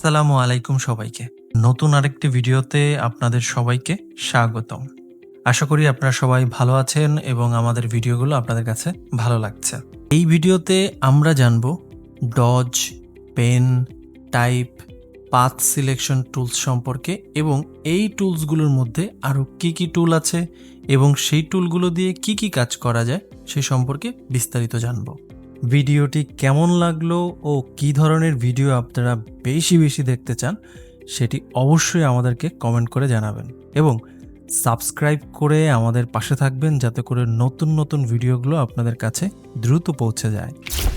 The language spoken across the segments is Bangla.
আসসালামু আলাইকুম সবাইকে। নতুন আরেকটি ভিডিওতে আপনাদের সবাইকে স্বাগতম। আশা করি আপনারা সবাই ভালো আছেন এবং আমাদের ভিডিওগুলো আপনাদের কাছে ভালো লাগছে। এই ভিডিওতে আমরা জানব dodge pen type path selection tools সম্পর্কে এবং এই টুলসগুলোর মধ্যে আরও কী কী টুল আছে এবং সেই টুলগুলো দিয়ে কি কি কাজ করা যায় সে সম্পর্কে বিস্তারিত জানব। ভিডিওটি কেমন লাগল ও কি ধরনের ভিডিও আপনারা বেশি বেশি দেখতে চান, সেটি অবশ্যই আমাদেরকে কমেন্ট করে জানাবেন। এবং সাবস্ক্রাইব করে আমাদের পাশে থাকবেন যাতে করে নতুন নতুন ভিডিওগুলো আপনাদের কাছে দ্রুত পৌঁছে যায়।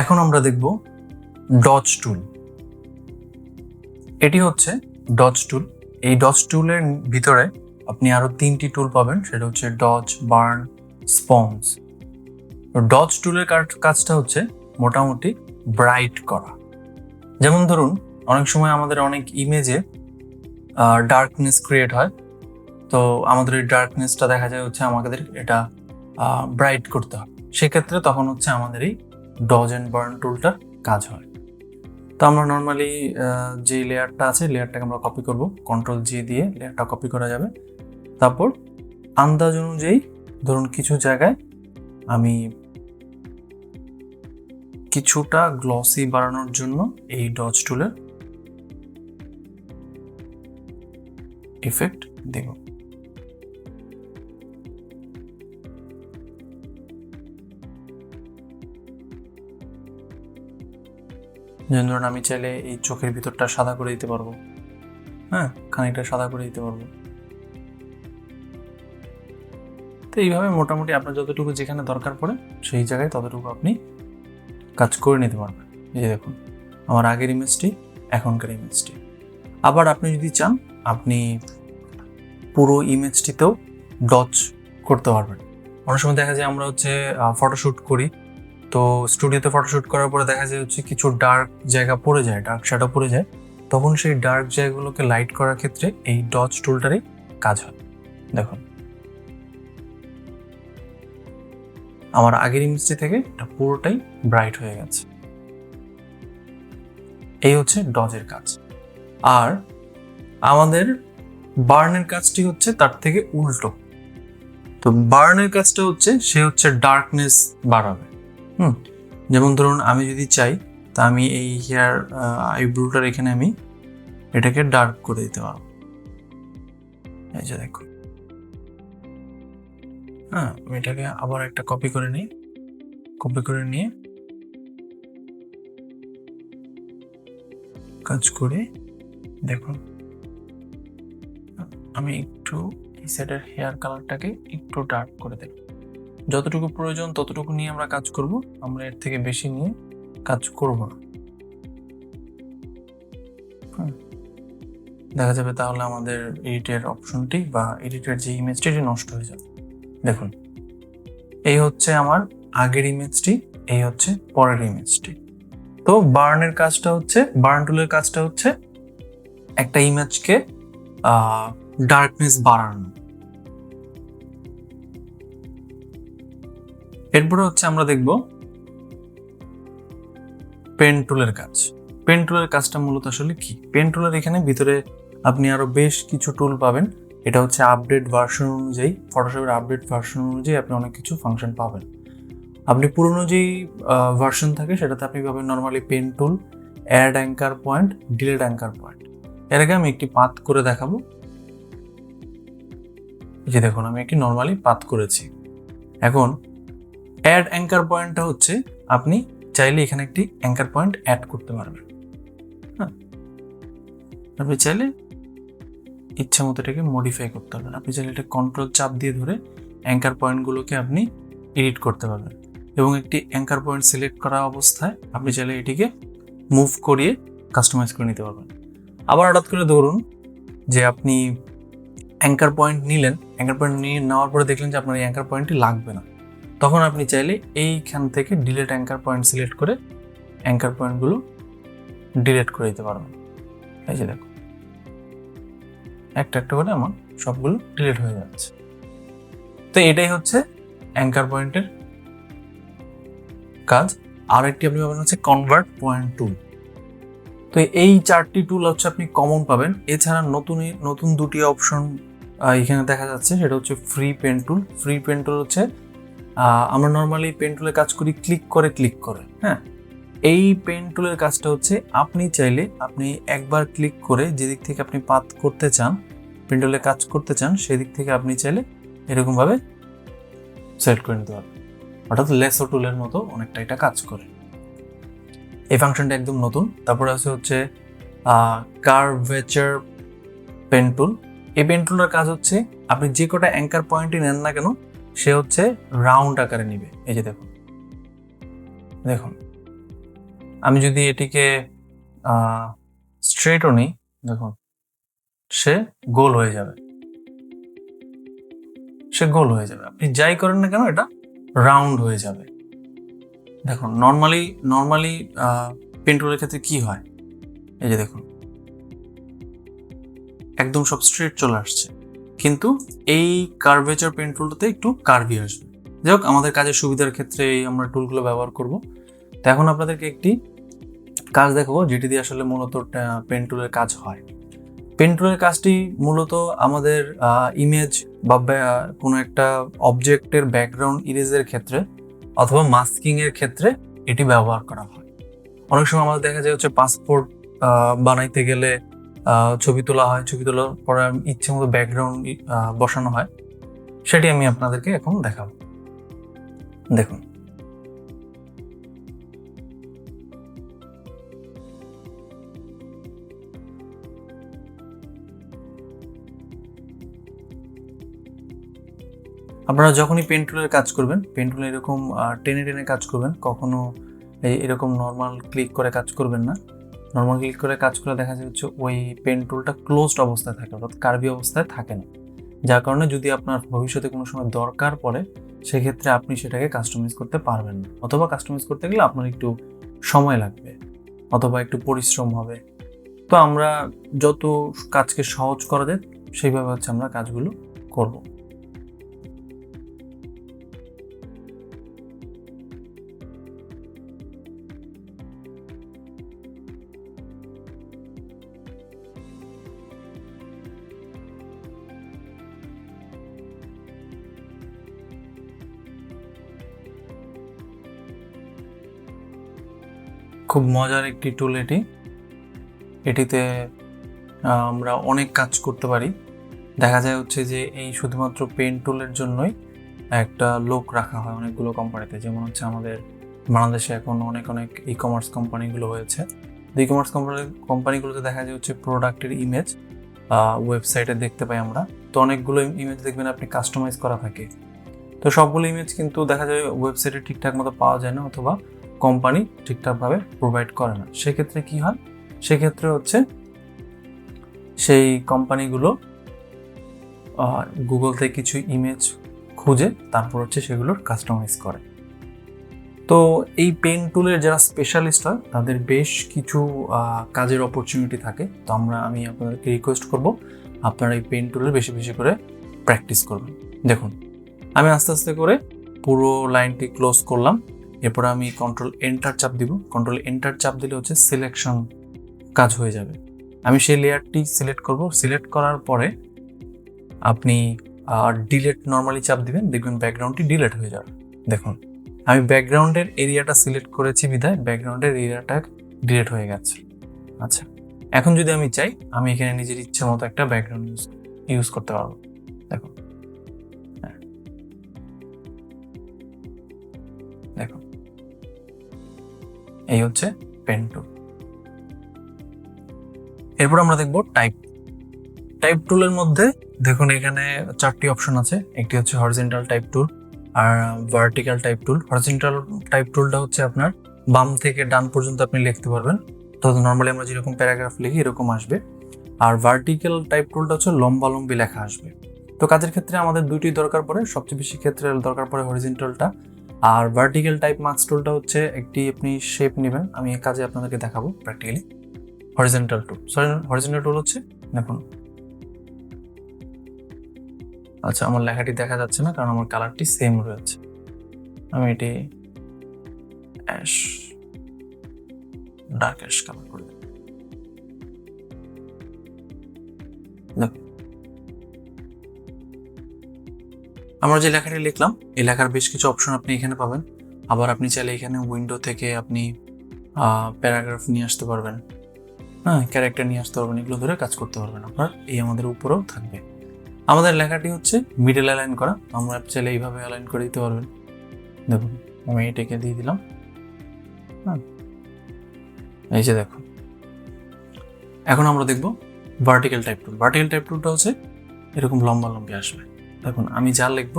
এখন আমরা দেখব ডজ টুল এটি হচ্ছে ডজ টুল এই ডজ টুলের ভিতরে আপনি আরও তিনটি টুল পাবেন, সেটা হচ্ছে ডজ বার্ন স্পঞ্জ ডজ টুলের কাজটা হচ্ছে মোটামুটি ব্রাইট করা। যেমন ধরুন, অনেক সময় আমাদের অনেক ইমেজে ডার্কনেস ক্রিয়েট হয়। তো আমাদের এই ডার্কনেসটা দেখা যায় হচ্ছে আমাদের এটা ব্রাইট করতে হয়। সেক্ষেত্রে তখন হচ্ছে আমাদের এই ডজ অ্যান্ড বার্ন টুলটার কাজ হয়। তো আমরা নর্মালি যে লেয়ারটা আছে লেয়ারটাকে আমরা কপি করব। কন্ট্রোল জি দিয়ে লেয়ারটা কপি করা যাবে। তারপর, আন্দাজ অনুযায়ী ধরুন কিছু জায়গায় আমি কিছুটা গ্লসি বাড়ানোর জন্য এই ডজ টুলের ইফেক্ট দেব যেমন ধরুন আমি চাইলে এই চোখের ভিতরটা সাদা করে দিতে পারব। হ্যাঁ খানিকটা সাদা করে দিতে পারব। তো এইভাবে মোটামুটি আপনার যতটুকু যেখানে দরকার পড়ে সেই জায়গায় ততটুকু আপনি কাজ করে নিতে পারবেন। এই দেখুন, আমার আগের ইমেজটি এখনকার ইমেজটি আবার আপনি যদি চান, আপনি পুরো ইমেজটিতেও ডচ করতে পারবেন। অনেক সময় দেখা যায় আমরা হচ্ছে ফটোশ্যুট করি। তো স্টুডিওতে ফটোশ্যুট করার পরে দেখা যায় হচ্ছে কিছু ডার্ক জায়গা পড়ে যায় ডার্ক শ্যাডো পড়ে যায়। তখন সেই ডার্ক জায়গাগুলোকে লাইট করার ক্ষেত্রে এই ডচ টুলটারই কাজ হয়। দেখুন আমার আগের ইমেজটি থেকে এটা পুরোটাই ব্রাইট হয়ে গেছে। এই হচ্ছে ডজের কাজ। আর আমাদের বার্নের কাজটি হচ্ছে তার থেকে উল্টো। তো বার্নের কাজটা হচ্ছে, সে হচ্ছে ডার্কনেস বাড়াবে। হুম, যেমন ধরুন আমি যদি চাই, তা আমি এই হেয়ার আইব্রোটার এখানে আমি এটাকে ডার্ক করে দিতে পারব। এই যে দেখুন। হ্যাঁ আমি এটাকে আবার একটা কপি করে নিই। কপি করে নিয়ে কাজ করে দেখুন আমি একটু এই সাইডের হেয়ার কালারটাকে একটু ডার্ক করে দেব। যতটুকু প্রয়োজন ততটুকু নিয়ে আমরা কাজ করব। আমরা এর থেকে বেশি নিয়ে কাজ করব না। দেখা যাবে তাহলে আমাদের এডিটের অপশনটি বা এডিটের যে ইমেজটি নষ্ট হয়ে যাবে। দেখুন, এই হচ্ছে আমার আগের ইমেজটি এই হচ্ছে পরের ইমেজটি তো বার্নের কাজটা হচ্ছে, বার্ন টুলের কাজটা হচ্ছে একটা ইমেজকে ডার্কনেস বাড়ানো। এরপরে হচ্ছে আমরা দেখব পেন টুলের কাজ। পেন টুলের কাজটা মূলত আসলে কি? পেন টুলের এখানে ভিতরে আপনি আরও বেশ কিছু টুল পাবেন। এটা হচ্ছে আপডেট ভার্সন অনুযায়ী ফটোশপের আপডেট ভার্সন অনুযায়ী আপনি অনেক কিছু ফাংশন পাবেন। আপনি পুরনো যেই ভার্সন থাকে সেটাতে আপনি পাবেন normally pen tool add anchor point delete anchor point এর আগে আমি একটি পাত করে দেখাবো। যে দেখুন, আমি একটি নর্মালি পাত করেছি। এখন অ্যাড অ্যাঙ্কার পয়েন্টটা হচ্ছে, আপনি চাইলে এখানে একটি অ্যাঙ্কার পয়েন্ট অ্যাড করতে পারবেন। হ্যাঁ? আপনি চাইলে ইচ্ছা মতো এটাকে মডিফাই করতে পারবেন। আপনি চাইলে এটা কন্ট্রোল চাপ দিয়ে ধরে অ্যাঙ্কার পয়েন্টগুলোকে আপনি এডিট করতে পারবেন। এবং একটি অ্যাঙ্কার পয়েন্ট সিলেক্ট করা অবস্থায় আপনি চাইলে এটিকে মুভ করিয়ে কাস্টমাইজ করে নিতে পারবেন। আবার হঠাৎ করে ধরুন যে আপনি অ্যাঙ্কার পয়েন্ট নিলেন। অ্যাঙ্কার পয়েন্ট নিয়ে নেওয়ার পরে দেখলেন যে আপনার এই অ্যাঙ্কার পয়েন্টটি লাগবে না। তখন আপনি চাইলে এইখান থেকে ডিলেট অ্যাঙ্কার পয়েন্ট সিলেক্ট করে অ্যাঙ্কার পয়েন্টগুলো ডিলেট করে দিতে পারবেন। এই যে দেখো একটা একটা করে আমার সবগুলো ডিলিট হয়ে যাচ্ছে। তো এটাই হচ্ছে অ্যাঙ্কার পয়েন্টের কাজ। আর একটি আপনি পাবেন হচ্ছে কনভার্ট পয়েন্ট টুল তো এই চারটি টুল হচ্ছে আপনি কমন পাবেন। এছাড়া নতুন নতুন দুটি অপশন এখানে দেখা যাচ্ছে, সেটা হচ্ছে free pen tool free pen tool হচ্ছে আমরা নর্মালি পেন টুলের কাজ করি ক্লিক করে ক্লিক করে হ্যাঁ? এই পেন টুলের কাজটা হচ্ছে আপনি চাইলে আপনি একবার ক্লিক করে যেদিক থেকে আপনি পাত করতে চান পেন টুলে কাজ করতে চান, সেদিক থেকে আপনি চাইলে এরকমভাবে সেট করে নিতে পারবেন। অর্থাৎ লেসো টুলের মতো অনেকটা এটা কাজ করে। এই ফাংশনটা একদম নতুন। তারপরে আছে হচ্ছে কার্ভেচার পেন টুল এই পেন টুলের কাজ হচ্ছে আপনি যে কটা অ্যাঙ্কার পয়েন্টই নেন না কেন, সে হচ্ছে রাউন্ড আকারে নিবে। এই যে দেখুন। দেখুন। আমি যদি এটিকে স্ট্রেটও নিই, দেখুন, সে গোল হয়ে যাবে। সে গোল হয়ে যাবে। আপনি যাই করেন না কেন, এটা রাউন্ড হয়ে যাবে। দেখুন নর্মালি নর্মালি পেন টুলের ক্ষেত্রে কি হয়? এই যে দেখুন। একদম সব স্ট্রেট চলে আসছে। কিন্তু এই কার্ভেচার পেন টুলটাতে একটু কার্ভি আসবে। যাই হোক, আমাদের কাজের সুবিধার ক্ষেত্রে এই আমরা টুলগুলো ব্যবহার করব। তো এখন আপনাদেরকে একটি কাজ দেখাবো যেটি দিয়ে আসলে মূলত পেন টুলের কাজ হয়। পেন টুলের কাজটি মূলত আমাদের ইমেজ বা কোনো একটা অবজেক্টের ব্যাকগ্রাউন্ড ইরেজের ক্ষেত্রে অথবা মাস্কিংয়ের ক্ষেত্রে এটি ব্যবহার করা হয়। অনেক সময় আমাদের দেখা যায় হচ্ছে পাসপোর্ট বানাইতে গেলে ছবি তোলা হয়, ছবি তোলার পরে ইচ্ছে মতো ব্যাকগ্রাউন্ড বসানো হয়। সেটি আমি আপনাদেরকে এখন দেখাবো। দেখুন। আপনারা যখনই পেন টুলের কাজ করবেন পেন এরকম টেনে টেনে কাজ করবেন। কখনো এই এরকম নর্মাল ক্লিক করে কাজ করবেন না। নর্মাল ক্লিক করে কাজ করে দেখা যায় হচ্ছে ওই পেন টুলটা ক্লোজড অবস্থায় থাকে, অর্থাৎ কার্বি অবস্থায় থাকে না। যার কারণে যদি আপনার ভবিষ্যতে কোনো সময় দরকার পড়ে, সেক্ষেত্রে আপনি সেটাকে কাস্টমাইজ করতে পারবেন না। অথবা কাস্টমাইজ করতে গেলে আপনার একটু সময় লাগবে, অথবা একটু পরিশ্রম হবে। তো আমরা যত কাজকে সহজ করা যায়, সেইভাবে হচ্ছে আমরা কাজগুলো করব। খুব মজার একটি টুল এটি। এটিতে আমরা অনেক কাজ করতে পারি। দেখা যায় হচ্ছে যে এই শুধুমাত্র পেন টুলের জন্যই একটা লোক রাখা হয় অনেকগুলো কোম্পানিতে যেমন হচ্ছে আমাদের বাংলাদেশে এখন অনেক অনেক ই কমার্স কোম্পানিগুলো হয়েছে। ই কমার্স কোম্পানি কোম্পানিগুলোতে দেখা যায় হচ্ছে প্রোডাক্টের ইমেজ ওয়েবসাইটে দেখতে পাই আমরা। তো অনেকগুলো ইমেজ দেখবেন আপনি কাস্টমাইজ করা থাকে। তো সবগুলো ইমেজ কিন্তু দেখা যায় ওয়েবসাইটে ঠিকঠাক মতো পাওয়া যায় না অথবা কোম্পানি ঠিকঠাকভাবে প্রোভাইড করে না। সেক্ষেত্রে কি হয়? সেক্ষেত্রে হচ্ছে সেই কোম্পানিগুলো গুগল থেকে কিছু ইমেজ খুঁজে, তারপর হচ্ছে সেগুলোর কাস্টমাইজ করে। তো এই পেন টুলের যারা স্পেশালিস্ট হয়, তাদের বেশ কিছু কাজের অপরচুনিটি থাকে। তো আমরা, আমি আপনাদেরকে রিকোয়েস্ট করব, আপনারা এই পেন টুলের বেশি বেশি করে প্র্যাকটিস করবেন। দেখুন, আমি আস্তে আস্তে করে পুরো লাইনটি ক্লোজ করলাম। এরপর আমি কন্ট্রোল এন্টার চাপ দিব। কন্ট্রোল এন্টার চাপ দিলে হচ্ছে সিলেকশন কাজ হয়ে যাবে। আমি সেই লেয়ারটি সিলেক্ট করব। সিলেক্ট করার পরে আপনি ডিলেট নর্মালি চাপ দিবেন। দেখবেন ব্যাকগ্রাউন্ডটি ডিলেট হয়ে যাবে। দেখুন, আমি ব্যাকগ্রাউন্ডের এরিয়াটা সিলেক্ট করেছি বিধায় ব্যাকগ্রাউন্ডের এরিয়াটা ডিলেট হয়ে গেছে। আচ্ছা এখন যদি আমি চাই, আমি এখানে নিজের ইচ্ছে মতো একটা ব্যাকগ্রাউন্ড ইউজ ইউজ করতে পারব। এই হচ্ছে পেন টুল এরপর আমরা দেখব টাইপ টাইপ টুলের মধ্যে দেখুন এখানে চারটি অপশন আছে। একটি হচ্ছে হরিজেন্টাল টাইপ টুল আর vertical type tool horizontal type টুলটা হচ্ছে আপনার বাম থেকে ডান পর্যন্ত আপনি লিখতে পারবেন। তো নর্মালি আমরা যেরকম প্যারাগ্রাফ লিখি, এরকম আসবে। আর ভার্টিক্যাল টাইপ টুলটা হচ্ছে লম্বালম্বি লেখা আসবে। তো কাজের ক্ষেত্রে আমাদের দুইটি দরকার পড়ে। সবচেয়ে বেশি ক্ষেত্রে দরকার পড়ে হরিজেন্টালটা আর ভার্টিক্যাল টাইপ মার্কস টুলটা হচ্ছে একটি আপনি শেপ নেবেন। আমি এই কাজে আপনাদেরকে দেখাবো practically horizontal tool sorry horizontal tool হচ্ছে, দেখুন। আচ্ছা আমার লেখাটি দেখা যাচ্ছে না, কারণ আমার কালারটি সেম রয়েছে। আমি এটি অ্যাশ ডার্ক অ্যাশ কালার করে আমরা যে লেখাটি লিখলাম, এই লেখার বেশ কিছু অপশন আপনি এখানে পাবেন। আবার আপনি চাইলে এখানে উইন্ডো থেকে আপনি প্যারাগ্রাফ নিয়ে আসতে পারবেন। হ্যাঁ ক্যারেক্টার নিয়ে আসতে পারবেন, এগুলো ধরে কাজ করতে পারবেন আপনার। এই আমাদের উপরেও থাকবে। আমাদের লেখাটি হচ্ছে মিডল অ্যালাইন করা। আমরা চাইলে এইভাবে অ্যালাইন করে দিতে পারবেন। দেখুন, আমি এটাকে দিয়ে দিলাম। হ্যাঁ এই যে দেখুন। এখন আমরা দেখব vertical type tool vertical type টুলটা হচ্ছে এরকম লম্বা লম্বি আসবে। দেখুন আমি যা লিখব,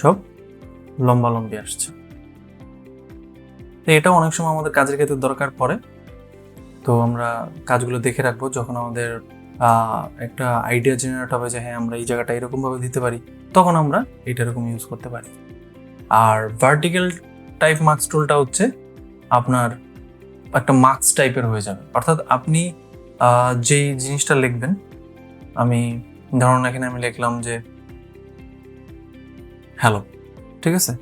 সব লম্বা লম্বি আসছে। তো এটাও অনেক সময় আমাদের কাজের ক্ষেত্রে দরকার পড়ে। তো আমরা কাজগুলো দেখে রাখব, যখন আমাদের একটা আইডিয়া জেনারেট হবে যে হ্যাঁ আমরা এই জায়গাটা এরকমভাবে দিতে পারি, তখন আমরা এটা এরকম ইউজ করতে পারি। আর ভার্টিক্যাল টাইপ মার্কস টুলটা হচ্ছে আপনার একটা মার্কস টাইপের হয়ে যাবে। অর্থাৎ আপনি যেই জিনিসটা লিখবেন আমি ধরুন এখানে আমি লিখলাম যে, হ্যালো, ঠিক আছে?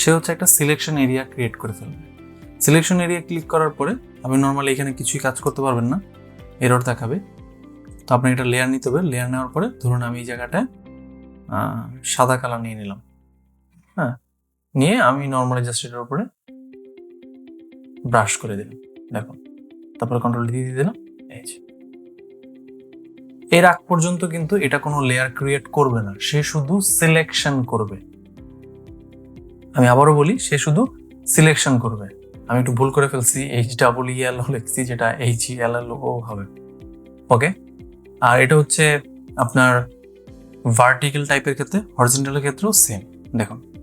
সে হচ্ছে একটা সিলেকশন এরিয়া ক্রিয়েট করে ফেলবে। সিলেকশন এরিয়া ক্লিক করার পরে আপনি নর্মালি এখানে কিছুই কাজ করতে পারবেন না এরর দেখাবে। তো আপনি একটা লেয়ার নিতে হবে। লেয়ার নেওয়ার পরে ধরুন আমি এই জায়গাটায় সাদা কালার নিয়ে নিলাম। হ্যাঁ নিয়ে আমি নর্মালি জাস্ট এটার উপরে ব্রাশ করে দিলাম। দেখুন, তারপরে কন্ট্রোল দিয়ে দিয়ে দিলাম। এই এর আগ পর্যন্ত কিন্তু এটা কোনো লেয়ার ক্রিয়েট করবে না। সে শুধু সিলেকশন করবে। আমি আবারও বলি, সে শুধু সিলেকশন করবে। আমি একটু ভুল করে ফেলছি এইচ ডাবল এল লিখছি, যেটা এইচ এল এল ও হবে। ওকে আর এটা হচ্ছে আপনার ভার্টিক্যাল টাইপের ক্ষেত্রে হরিজেন্টালের ক্ষেত্রেও সেম দেখুন।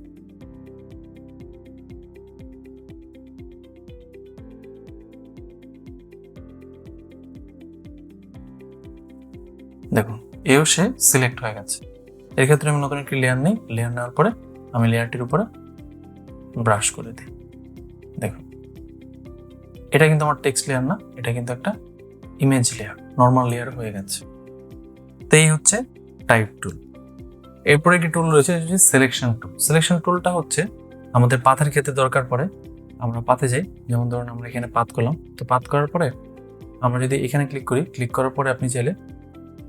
দেখুন, এও সে সিলেক্ট হয়ে গেছে। এর ক্ষেত্রে আমি নতুন একটি লেয়ার নেই। লেয়ার নেওয়ার পরে আমি লেয়ারটির উপরে ব্রাশ করে দিই। দেখুন। এটা কিন্তু আমার টেক্সট লেয়ার না, এটা কিন্তু একটা ইমেজ লেয়ার নর্মাল লেয়ার হয়ে গেছে। তো এই হচ্ছে টাইপ টুল এরপরে একটি টুল রয়েছে সিলেকশন টুল সিলেকশন টুলটা হচ্ছে আমাদের পাথের ক্ষেত্রে দরকার পড়ে, আমরা পাতে যাই। যেমন ধরুন, আমরা এখানে পাত করলাম। তো পাত করার পরে আমরা যদি এখানে ক্লিক করি ক্লিক করার পরে আপনি চাইলে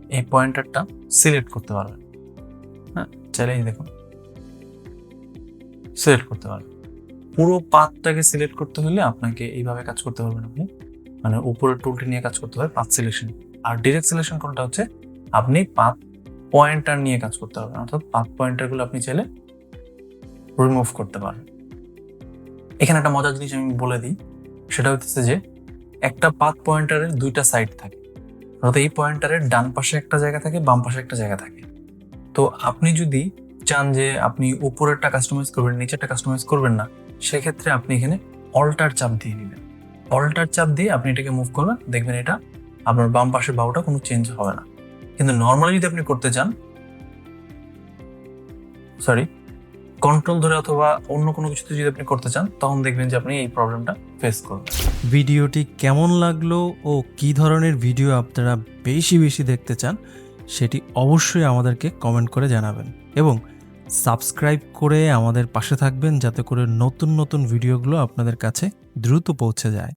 এই পয়েন্টারটা সিলেক্ট করতে পারবেন। হ্যাঁ চাইলে দেখুন। সিলেক্ট করতে পারবেন। পুরো পাতটাকে সিলেক্ট করতে হলে আপনাকে এইভাবে কাজ করতে পারবেন আপনি। মানে উপরের টুলটি নিয়ে কাজ করতে হবে পাথ সিলেকশন আর ডিরেক্ট সিলেকশন কোনটা হচ্ছে? আপনি পাথ পয়েন্টার নিয়ে কাজ করতে পারবেন। অর্থাৎ পাথ পয়েন্টারগুলো আপনি চাইলে রিমুভ করতে পারেন এখানে একটা মজার জিনিস আমি বলে দিই। সেটা হচ্ছে যে একটা পাথ পয়েন্টারের দুইটা সাইড থাকে। অর্থাৎ এই পয়েন্টারের ডান পাশে একটা জায়গা থাকে, বাম পাশে একটা জায়গা থাকে। তো আপনি যদি চান যে আপনি উপরেরটা কাস্টমাইজ করবেন, নিচেরটা কাস্টমাইজ করবেন না, সেক্ষেত্রে আপনি এখানে অল্টার চাপ দিয়ে নেবেন। অল্টার চাপ দিয়ে আপনি এটাকে মুভ করবেন, দেখবেন এটা আপনার বাম পাশের বাহুটা কোনো চেঞ্জ হবে না। কিন্তু নর্মালি যদি আপনি করতে চান সরি কন্ট্রোল ধরে অথবা অন্য কোনো কিছুতে যদি আপনি করতে চান, তখন দেখবেন যে আপনি এই প্রবলেমটা ফেস করবেন। ভিডিওটি কেমন লাগল ও কি ধরনের ভিডিও আপনারা বেশি বেশি দেখতে চান, সেটি অবশ্যই আমাদেরকে কমেন্ট করে জানাবেন। এবং সাবস্ক্রাইব করে আমাদের পাশে থাকবেন, যাতে করে নতুন নতুন ভিডিওগুলো আপনাদের কাছে দ্রুত পৌঁছে যায়।